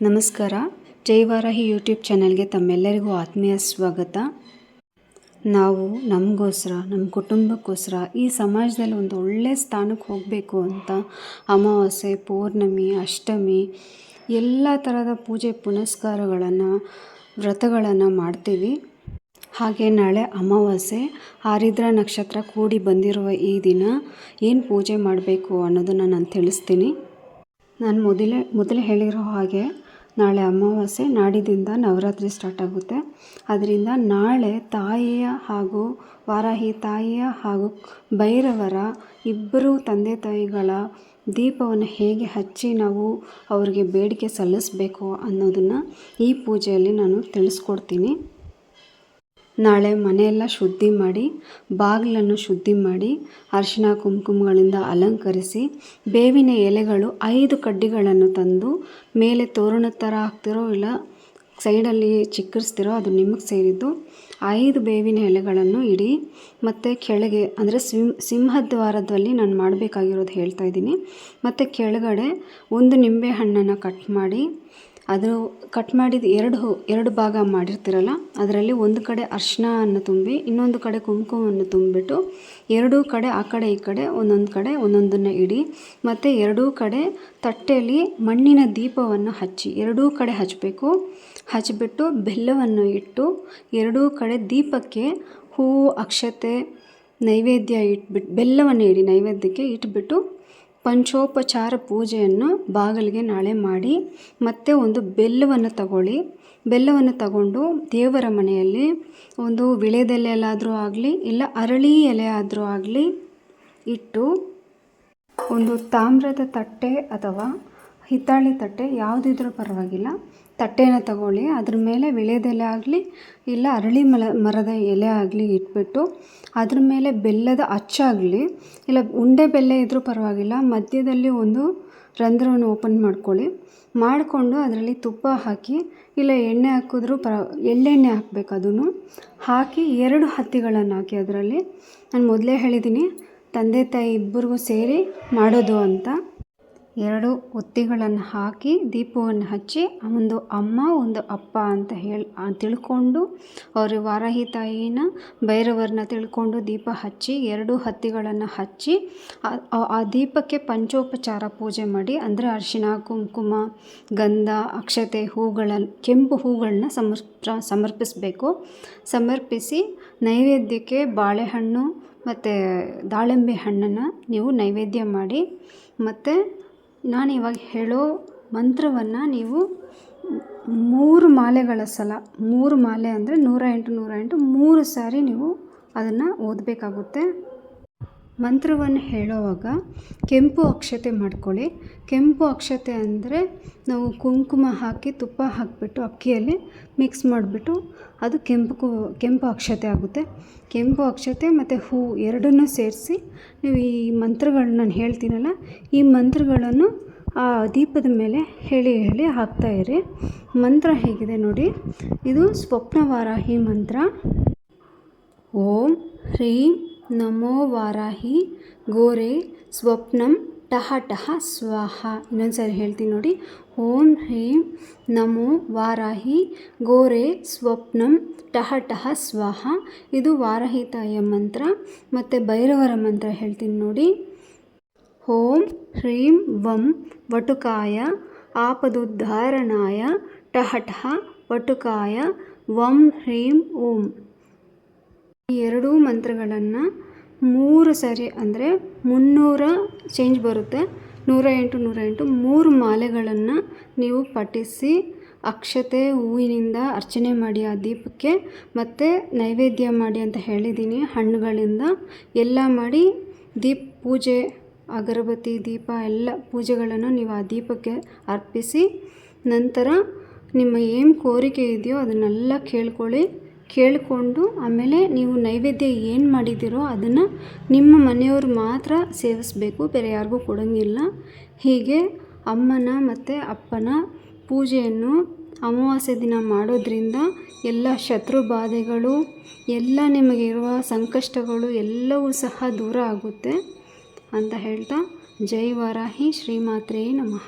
ನಮಸ್ಕಾರ. ಜೈವಾರಾಹಿ ಯೂಟ್ಯೂಬ್ ಚಾನಲ್ಗೆ ತಮ್ಮೆಲ್ಲರಿಗೂ ಆತ್ಮೀಯ ಸ್ವಾಗತ. ನಾವು ನಮಗೋಸ್ಕರ ನಮ್ಮ ಕುಟುಂಬಕ್ಕೋಸ್ಕರ ಈ ಸಮಾಜದಲ್ಲಿ ಒಂದು ಒಳ್ಳೆಯ ಸ್ಥಾನಕ್ಕೆ ಹೋಗಬೇಕು ಅಂತ ಅಮಾವಾಸ್ಯೆ, ಪೌರ್ಣಮಿ, ಅಷ್ಟಮಿ ಎಲ್ಲ ಥರದ ಪೂಜೆ ಪುನಸ್ಕಾರಗಳನ್ನು, ವ್ರತಗಳನ್ನು ಮಾಡ್ತೀವಿ. ಹಾಗೆ ನಾಳೆ ಅಮಾವಾಸ್ಯೆ, ಆರಿದ್ರ ನಕ್ಷತ್ರ ಕೂಡಿ ಬಂದಿರುವ ಈ ದಿನ ಏನು ಪೂಜೆ ಮಾಡಬೇಕು ಅನ್ನೋದನ್ನು ನಾನು ತಿಳಿಸ್ತೀನಿ ನಾನು ಮೊದಲೇ ಮೊದಲೇ ಹೇಳಿರೋ ಹಾಗೆ ನಾಳೆ ಅಮಾವಾಸ್ಯೆ ನಾಡಿದಿಂದ ನವರಾತ್ರಿ ಸ್ಟಾರ್ಟ್ ಆಗುತ್ತೆ. ಅದರಿಂದ ನಾಳೆ ತಾಯಿಯ ಹಾಗೂ ವಾರಾಹಿ ತಾಯಿಯ ಹಾಗೂ ಭೈರವರ ಇಬ್ಬರು ತಂದೆ ತಾಯಿಗಳ ದೀಪವನ್ನು ಹೇಗೆ ಹಚ್ಚಿ ನಾವು ಅವರಿಗೆ ಬೇಡಿಕೆ ಸಲ್ಲಿಸಬೇಕು ಅನ್ನೋದನ್ನು ಈ ಪೂಜೆಯಲ್ಲಿ ನಾನು ತಿಳಿಸ್ಕೊಡ್ತೀನಿ. ನಾಳೆ ಮನೆಯೆಲ್ಲ ಶುದ್ಧಿ ಮಾಡಿ, ಬಾಗಿಲನ್ನು ಶುದ್ಧಿ ಮಾಡಿ, ಅರಿಶಿಣ ಕುಂಕುಮಗಳಿಂದ ಅಲಂಕರಿಸಿ, ಬೇವಿನ ಎಲೆಗಳು ಐದು ಕಡ್ಡಿಗಳನ್ನು ತಂದು ಮೇಲೆ ತೋರಣದ ಥರ ಹಾಕ್ತಿರೋ ಇಲ್ಲ, ಸೈಡಲ್ಲಿ ಚಿಕ್ಕರಿಸ್ತಿರೋ ಅದು ನಿಮಗೆ ಸೇರಿದ್ದು, ಐದು ಬೇವಿನ ಎಲೆಗಳನ್ನು ಇಡಿ, ಮತ್ತು ಕೆಳಗೆ ಅಂದರೆ ಸಿಂಹ ಸಿಂಹದ್ವಾರದಲ್ಲಿ ನಾನು ಮಾಡಬೇಕಾಗಿರೋದು ಹೇಳ್ತಾ ಇದ್ದೀನಿ, ಮತ್ತು ಕೆಳಗಡೆ ಒಂದು ನಿಂಬೆ ಹಣ್ಣನ್ನು ಕಟ್ ಮಾಡಿ ಅದು ಕಟ್ ಮಾಡಿದ ಎರಡು ಎರಡು ಭಾಗ ಮಾಡಿರ್ತೀರಲ್ಲ, ಅದರಲ್ಲಿ ಒಂದು ಕಡೆ ಅರ್ಶಿನವನ್ನು ತುಂಬಿ, ಇನ್ನೊಂದು ಕಡೆ ಕುಂಕುಮವನ್ನು ತುಂಬಿಬಿಟ್ಟು ಎರಡೂ ಕಡೆ ಆ ಕಡೆ ಈ ಕಡೆ, ಒಂದೊಂದು ಕಡೆ ಒಂದೊಂದನ್ನು ಇಡಿ, ಮತ್ತು ಎರಡೂ ಕಡೆ ತಟ್ಟೆಯಲ್ಲಿ ಮಣ್ಣಿನ ದೀಪವನ್ನು ಹಚ್ಚಿ, ಎರಡೂ ಕಡೆ ಹಚ್ಚಬೇಕು ಹಚ್ಚಿಬಿಟ್ಟು ಬೆಲ್ಲವನ್ನು ಇಟ್ಟು, ಎರಡೂ ಕಡೆ ದೀಪಕ್ಕೆ ಹೂವು, ಅಕ್ಷತೆ, ನೈವೇದ್ಯ ಇಟ್ಬಿಟ್ಟು ಬೆಲ್ಲವನ್ನು ಇಡಿ, ನೈವೇದ್ಯಕ್ಕೆ ಇಟ್ಬಿಟ್ಟು ಪಂಚೋಪಚಾರ ಪೂಜೆಯನ್ನು ಬಾಗಿಲಿಗೆ ನಾಳೆ ಮಾಡಿ, ಮತ್ತೆ ಒಂದು ಬೆಲ್ಲವನ್ನು ತಗೊಳ್ಳಿ. ಬೆಲ್ಲವನ್ನು ತಗೊಂಡು ದೇವರ ಮನೆಯಲ್ಲಿ ಒಂದು ವಿಳೆದೆಲೆಯಲ್ಲಾದರೂ ಆಗಲಿ, ಇಲ್ಲ ಅರಳಿ ಎಲೆ ಆದರೂ ಆಗಲಿ ಇಟ್ಟು ಒಂದು ತಾಮ್ರದ ತಟ್ಟೆ ಅಥವಾ ಹಿತ್ತಾಳೆ ತಟ್ಟೆ ಯಾವುದಿದ್ರೂ ಪರವಾಗಿಲ್ಲ. ತಟ್ಟೆನ ತಗೊಳ್ಳಿ, ಅದ್ರ ಮೇಲೆ ವಿಳೆದೆಲೆ ಆಗಲಿ, ಇಲ್ಲ ಅರಳಿ ಮಲ, ಮರದ ಎಲೆ ಆಗಲಿ ಇಟ್ಬಿಟ್ಟು, ಅದ್ರ ಮೇಲೆ ಬೆಲ್ಲದ ಅಚ್ಚಾಗಲಿ ಇಲ್ಲ ಉಂಡೆ ಬೆಲ್ಲ ಇದ್ದರೂ ಪರವಾಗಿಲ್ಲ, ಮಧ್ಯದಲ್ಲಿ ಒಂದು ರಂಧ್ರವನ್ನು ಓಪನ್ ಮಾಡ್ಕೊಳ್ಳಿ. ಮಾಡಿಕೊಂಡು ಅದರಲ್ಲಿ ತುಪ್ಪ ಹಾಕಿ, ಇಲ್ಲ ಎಣ್ಣೆ ಹಾಕಿದ್ರೂ ಪರ, ಎಳ್ಳೆಣ್ಣೆ ಹಾಕಬೇಕು ಅದನ್ನು. ಹಾಕಿ ಎರಡು ಹತ್ತಿಗಳನ್ನು ಹಾಕಿ ಅದರಲ್ಲಿ. ನಾನು ಮೊದಲೇ ಹೇಳಿದ್ದೀನಿ ತಂದೆ ತಾಯಿ ಇಬ್ಬರಿಗೂ ಸೇರಿ ಮಾಡೋದು ಅಂತ. ಎರಡು ಒತ್ತಿಗಳನ್ನು ಹಾಕಿ ದೀಪವನ್ನು ಹಚ್ಚಿ ಒಂದು ಅಮ್ಮ, ಒಂದು ಅಪ್ಪ ಅಂತ ಹೇಳಿ ತಿಳ್ಕೊಂಡು ಅವರು ವಾರಾಹಿ ತಾಯಿನ ಭೈರವರನ್ನ ತಿಳ್ಕೊಂಡು ದೀಪ ಹಚ್ಚಿ, ಎರಡು ಹತ್ತಿಗಳನ್ನು ಹಚ್ಚಿ, ಆ ದೀಪಕ್ಕೆ ಪಂಚೋಪಚಾರ ಪೂಜೆ ಮಾಡಿ, ಅಂದರೆ ಅರಿಶಿನ ಕುಂಕುಮ, ಗಂಧ, ಅಕ್ಷತೆ ಹೂಗಳನ್ನು ಕೆಂಪು ಹೂಗಳನ್ನ ಸಮರ್ಪ ಸಮರ್ಪಿಸಬೇಕು. ಸಮರ್ಪಿಸಿ ನೈವೇದ್ಯಕ್ಕೆ ಬಾಳೆಹಣ್ಣು ಮತ್ತು ದಾಳಿಂಬೆ ಹಣ್ಣನ್ನು ನೀವು ನೈವೇದ್ಯ ಮಾಡಿ, ಮತ್ತು ನಾನು ಇವಾಗ ಹೇಳೋ ಮಂತ್ರವನ್ನು ನೀವು ಮೂರು ಮಾಲೆಗಳ ಸಲ, ಮೂರು ಮಾಲೆ ಅಂದರೆ ನೂರ ಎಂಟು ನೂರ ಎಂಟು, ಮೂರು ಸಾರಿ ನೀವು ಅದನ್ನು ಓದಬೇಕಾಗುತ್ತೆ. ಮಂತ್ರವನ್ನು ಹೇಳುವಾಗ ಕೆಂಪು ಅಕ್ಷತೆ ಮಾಡ್ಕೊಳ್ಳಿ. ಕೆಂಪು ಅಕ್ಷತೆ ಅಂದರೆ ನಾವು ಕುಂಕುಮ ಹಾಕಿ ತುಪ್ಪ ಹಾಕಿಬಿಟ್ಟು ಅಕ್ಕಿಯಲ್ಲಿ ಮಿಕ್ಸ್ ಮಾಡಿಬಿಟ್ಟು ಅದು ಕೆಂಪು ಕೆಂಪು ಅಕ್ಷತೆ ಆಗುತ್ತೆ. ಕೆಂಪು ಅಕ್ಷತೆ ಮತ್ತು ಹೂ ಎರಡನ್ನೂ ಸೇರಿಸಿ ನೀವು ಈ ಮಂತ್ರಗಳನ್ನ ನಾನು ಹೇಳ್ತೀನಲ್ಲ, ಈ ಮಂತ್ರಗಳನ್ನು ಆ ದೀಪದ ಮೇಲೆ ಹೇಳಿ ಹೇಳಿ ಹಾಕ್ತಾಯಿರಿ ಮಂತ್ರ ಹೇಗಿದೆ ನೋಡಿ. ಇದು ಸ್ವಪ್ನವಾರಾಹಿ ಮಂತ್ರ. ಓಂ ಹ್ರೀಂ ನಮೋ ವಾರಾಹಿ, ಗೋರೆ, ಸ್ವಪ್ನಂ, ಟಹ ಟಹ ಸ್ವಾಹ. ಇನ್ನೊಂದು ಸಾರಿ ಹೇಳ್ತೀನಿ ನೋಡಿ. ಓಂ ಹ್ರೀಂ, ನಮೋ ವಾರಾಹಿ, ಗೋರೆ, ಸ್ವಪ್ನಂ, ಟಹ ಟಹ ಸ್ವಾಹ. ಇದು ವಾರಾಹಿ ತಾಯಿಯ ಮಂತ್ರ. ಮತ್ತು ಭೈರವರ ಮಂತ್ರ ಹೇಳ್ತೀನಿ ನೋಡಿ. ಓಂ ಹ್ರೀಂ, ವಂ, ವಟುಕಾಯ, ಆಪದುದ್ಧಾರಣಾಯ, ಟಹ ಟಹ, ವಟುಕಾಯ, ವಂ ಹ್ರೀಂ, ಓಂ. ಈ ಎರಡೂ ಮಂತ್ರಗಳನ್ನು ಮೂರು ಸರಿ ಅಂದರೆ ಮುನ್ನೂರ ಚೇಂಜ್ ಬರುತ್ತೆ. ನೂರ ಎಂಟು ನೂರ ಎಂಟು ಮೂರು ಮಾಲೆಗಳನ್ನು ನೀವು ಪಠಿಸಿ ಅಕ್ಷತೆ ಹೂವಿನಿಂದ ಅರ್ಚನೆ ಮಾಡಿ ಆ ದೀಪಕ್ಕೆ ಮತ್ತು ನೈವೇದ್ಯ ಮಾಡಿ ಅಂತ ಹೇಳಿದ್ದೀನಿ ಹಣ್ಣುಗಳಿಂದ ಎಲ್ಲ ಮಾಡಿ ದೀಪ ಪೂಜೆ, ಅಗರಬತ್ತಿ, ದೀಪ ಎಲ್ಲ ಪೂಜೆಗಳನ್ನು ನೀವು ಆ ದೀಪಕ್ಕೆ ಅರ್ಪಿಸಿ ನಂತರ ನಿಮ್ಮ ಏನು ಕೋರಿಕೆ ಇದೆಯೋ ಅದನ್ನೆಲ್ಲ ಕೇಳ್ಕೊಳ್ಳಿ. ಕೇಳಿಕೊಂಡು ಆಮೇಲೆ ನೀವು ನೈವೇದ್ಯ ಏನು ಮಾಡಿದ್ದೀರೋ ಅದನ್ನು ನಿಮ್ಮ ಮನೆಯವರು ಮಾತ್ರ ಸೇವಿಸಬೇಕು, ಬೇರೆ ಯಾರಿಗೂ ಕೊಡೋಂಗಿಲ್ಲ. ಹೀಗೆ ಅಮ್ಮನ ಮತ್ತು ಅಪ್ಪನ ಪೂಜೆಯನ್ನು ಅಮಾವಾಸ್ಯೆ ದಿನ ಮಾಡೋದ್ರಿಂದ ಎಲ್ಲ ಶತ್ರು ಬಾಧೆಗಳು, ಎಲ್ಲ ನಿಮಗಿರುವ ಸಂಕಷ್ಟಗಳು ಎಲ್ಲವೂ ಸಹ ದೂರ ಆಗುತ್ತೆ. ಅಂತ ಹೇಳ್ತಾ ಜೈ ವಾರಾಹಿ ಶ್ರೀಮಾತ್ರೇ ನಮಃ.